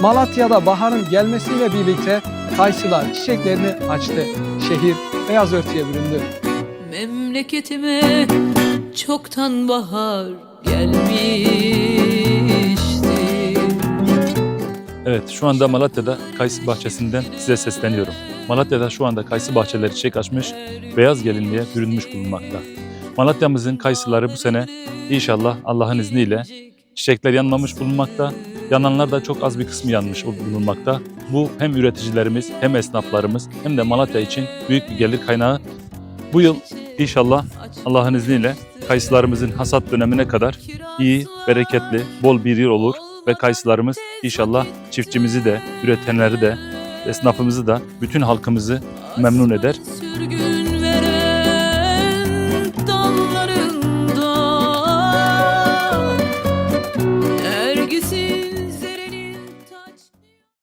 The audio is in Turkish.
Malatya'da baharın gelmesiyle birlikte kayısılar çiçeklerini açtı. Şehir beyaz örtüye büründü. Memleketime çoktan bahar gelmişti. Evet, şu anda Malatya'da kayısı bahçesinden size sesleniyorum. Malatya'da şu anda kayısı bahçeleri çiçek açmış, beyaz gelinliğe bürünmüş bulunmakta. Malatya'mızın kayısıları bu sene inşallah Allah'ın izniyle çiçekler yanmamış bulunmakta. Yananlar da çok az bir kısmı yanmış bulunmakta. Bu hem üreticilerimiz hem esnaflarımız hem de Malatya için büyük bir gelir kaynağı. Bu yıl inşallah Allah'ın izniyle kayısılarımızın hasat dönemine kadar iyi, bereketli, bol bir yıl olur ve kayısılarımız inşallah çiftçimizi de, üretenleri de, esnafımızı da, bütün halkımızı memnun eder. Sürgün